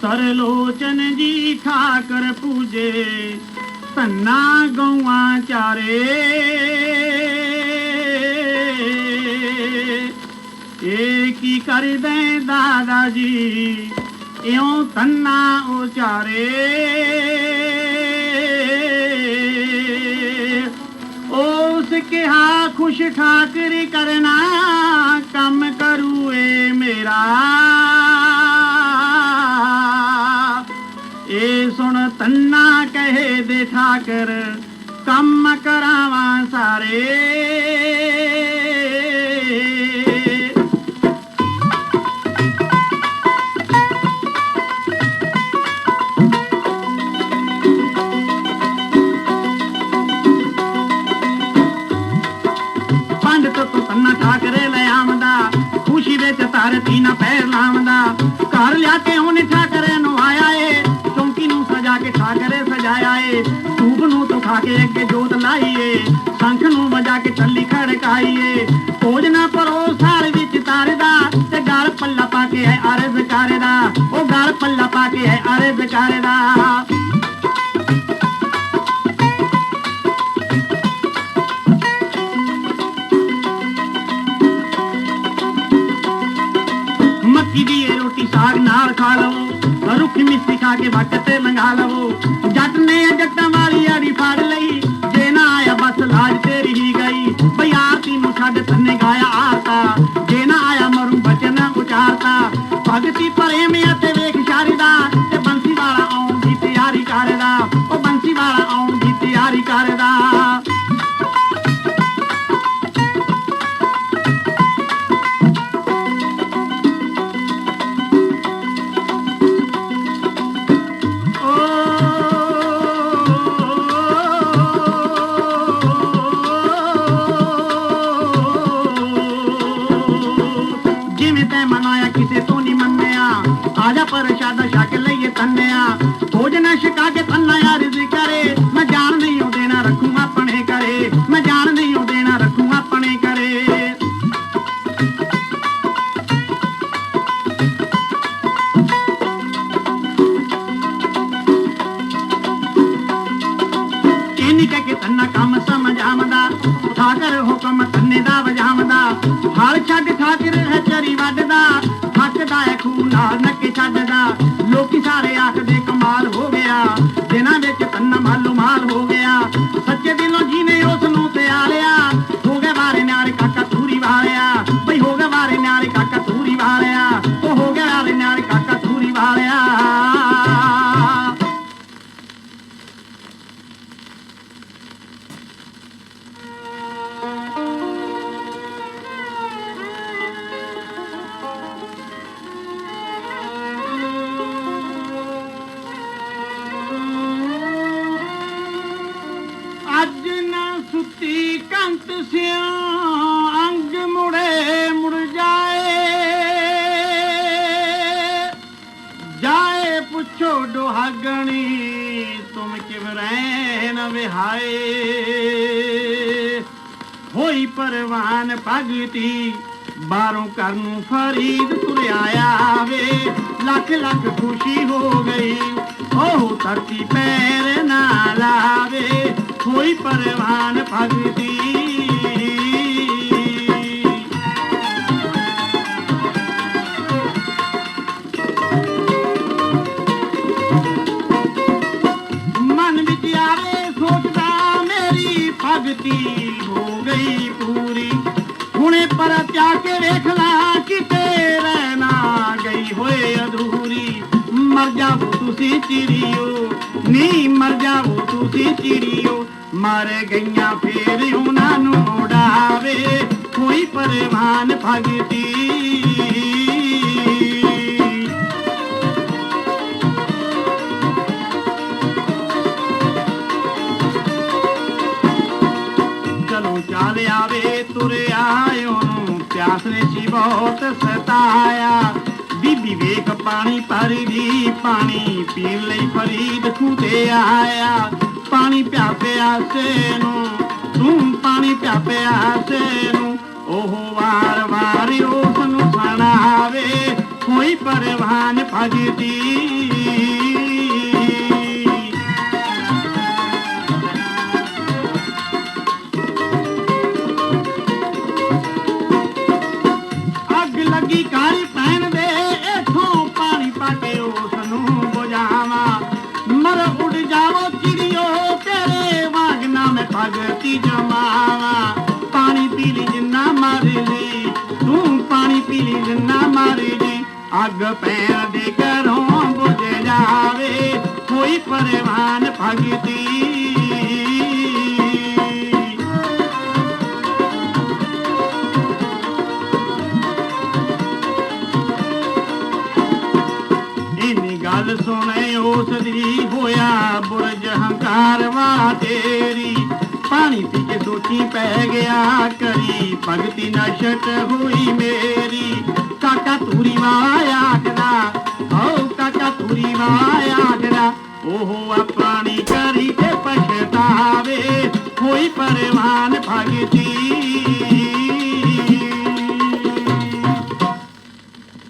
ਸਰਲੋਚਨ ਜੀ ਠਾਕਰ ਪੂਜੇ, ਧੰਨਾ ਗਊਆਂ ਚਾਰੇ। ਇਹ ਕੀ ਕਰਦੇ ਦਾਦਾ ਜੀ, ਇਉਂ ਧੰਨਾ ਉਚਾਰੇ। ਉਸ ਕਿਹਾ ਖੁਸ਼ ਠਾਕਰੀ ਕਰਨਾ, ਕੰਮ ਕਰੂਏ ਮੇਰਾ। ਇਹ ਤੰਨਾ ਕਹੇ ਦੇ ਠਾਕਰ ਕੰਮ ਕਰਾਵਾਂ ਸਾਰੇ। ਪੰਡਤ ਤੋਂ ਤੰਨਾ ਠਾਕਰੇ ਲੈ ਆਵਦਾ, ਖੁਸ਼ੀ ਵਿੱਚ ਧਰਤੀ ਨਾ ਪੈਰ ਲਾਵਦਾ। ਘਰ ਲਿਆ ਕੇ ਉਹਨੇ ਠਾਕਰੇ ਸਜਾਇਆ ਧੂਪ ਨੂੰ ਤੋਂ ਖਾ ਕੇ ਅੱਗੇ ਜੋਤ ਲਾਈਏ। ਸ਼ੰਖ ਨੂੰ ਵਜਾ ਕੇ ਟੱਲੀ ਖੜਕਾਈਏ। ਭੋਜਨਾ ਪਰੋ ਸਾਲ ਵਿੱਚ ਤਾਰਦਾ ਤੇ ਗਾਲ ਪੱਲਾ ਪਾ ਕੇ ਹੈ ਅਰਜ਼ ਕਰਦਾ ਉਹ ਗਾਲ ਪੱਲਾ ਪਾ ਕੇ ਹੈ ਅਰਜ਼ ਕਰਦਾ ਮੱਕੀ ਦੀ ਇਹ ਰੋਟੀ ਸਾਗ ਨਾਲ ਖਾ ਲਵੋ ਰੁੱਖੀ ਮਿੱਠੀ ਖਾ ਕੇ ਵਕਤ ਤੇ ਲੰਘਾ ਲਵੋ। ਜੱਟ ਨੇ ਜੱਟਾਂ ਵਾਲੀ ਆੜੀ ਫੜ ਲਈ। ਜੇ ਨਾ ਆਇਆ ਬਸ ਲਾਜ ਤੇਰੀ ਹੀ ਗਈ। ਬਈ ਆਰਤੀ ਨੂੰ ਛੱਡ ਤੰਨੇ ਗਾਇਆ ਆਰਤਾ। ਜੇ ਨਾ ਆਇਆ ਮਰੂ ਬਚਨ ਉਚਾਰਤਾ। ਭਗਤੀ ਪ੍ਰੇਮ ਪਰਸ਼ਾਦਾ ਛਕ ਲਈਏ ਤੰਨਿਆ। ਭੋਜਨ ਛਕਾ ਕੇ ਤੰਨਾ ਯਾਰ ਕਰੇ। ਮੈਂ ਜਾਣ ਨਹੀਂ ਉਹ ਦੇਣਾ, ਰੱਖੂ ਆਪਣੇ ਕਰੇ ਮੈਂ ਜਾਣ ਨਹੀਂ ਉਹ ਦੇਣਾ, ਰੱਖੂ ਆਪਣੇ ਕਰੇ ਇਹਨੀ ਕਹਿ ਕੇ ਤੰਨਾ ਕੰਮ ਸਮਝ ਆਮਦਾ ਠਾਕਰ ਹੁਕਮ ਤੰਨੇ ਦਾ ਵਜਾਮਦਾ ਹਾਲ ਛੱਡ ਠਾਕਰ ਹੈ ਚਰੀ ਵੱਢਦਾ। ਪੁੱਛੋ ਦੁਹਾਗਣੀ ਤੁਮ ਕਿਵ ਰਹਿ ਵਿਹਾਏ? ਹੋਈ ਪਰਵਾਨ ਭਗਤੀ, ਬਾਹਰੋਂ ਘਰ ਨੂੰ ਫਰੀਦ ਤੁਰਿਆ ਵੇ ਲੱਖ ਲੱਖ ਖੁਸ਼ੀ ਹੋ ਗਈ, ਉਹ ਧਰਤੀ ਪੈਰ ਨਾ ਲਾਵੇ। ਹੋਈ ਪਰਵਾਨ ਭਗਤੀ ਮਨ ਸੋਚਦਾ ਮੇਰੀ ਭਗਤੀ ਹੋ ਗਈ ਪੂਰੀ। ਹੁਣੇ ਪਰ ਤਿਆ ਕੇ ਵੇਖ ਲਾ ਕਿਤੇ ਰਹਿਣਾ ਗਈ ਹੋਏ ਅਧੂਰੀ। ਮਰ ਜਾਵੋ ਤੁਸੀਂ ਚਿੜੀਓ ਨੀ ਮਰ ਜਾਵੋ ਤੁਸੀਂ ਚਿੜੀਓ ਮਰ ਗਈਆਂ ਫੇਰ ਉਹਨਾਂ ਨੂੰ ਉਡਾਵੇ ਕੋਈ ਪਰਵਾਨ ਭਗਤੀ। ਉਹਨੂੰ ਨੇ ਸੀ ਬਹੁਤ ਸਤਾਇਆ। ਬੀਬੀ ਵੇਖ ਪਾਣੀ ਭਰਦੀ, ਪਾਣੀ ਪੀਣ ਲਈ ਫਰੀਦ ਖੂਤੇ ਆਇਆ। ਪਾਣੀ ਪਿਆ ਸੇ ਨੂੰ ਤੂੰ ਪਾਣੀ ਪਿਆ ਪਿਆਸੇ ਨੂੰ, ਉਹ ਵਾਰ ਵਾਰ ਉਸ ਨੂੰ ਸੁਣਾਵੇ। ਕੋਈ ਪਰਵਾਨ ਭਗਤੀ ਤੂੰ ਪਾਣੀ ਪੀ ਲਈ ਅੱਗ ਪੈਣ ਦੇ ਘਰੋਂ ਬੁਝ ਜਾਵੇ। ਕੋਈ ਪਰਵਾਨ ਭਗਤੀ। ਇਨੀ ਗੱਲ ਸੁਣੇ ਉਸ ਦੀ ਹੋਇਆ ਬੁਰਜ ਹੰਕਾਰ ਵਾ ਤੇਰੀ। ਪਾਣੀ ਪੀ ਕੇ ਸੋਚੀ ਪੈ ਗਿਆ, ਕਰੀ ਭਗਤੀ ਨਸ਼ਟ ਹੋਈ ਮੇਰੀ। ਕਾਕਾ ਤੂਰੀ ਵਾਇਆ ਆਖਦਾ ਓ ਕਾਕਾ ਤੂਰੀ ਵਾਇਆ ਆਖਦਾ ਉਹ ਆਪਣੀ ਕਰੀ ਤੇ ਪਛਤਾਵੇ। ਹੋਈ ਪਰਵਾਨ ਭਗਤੀ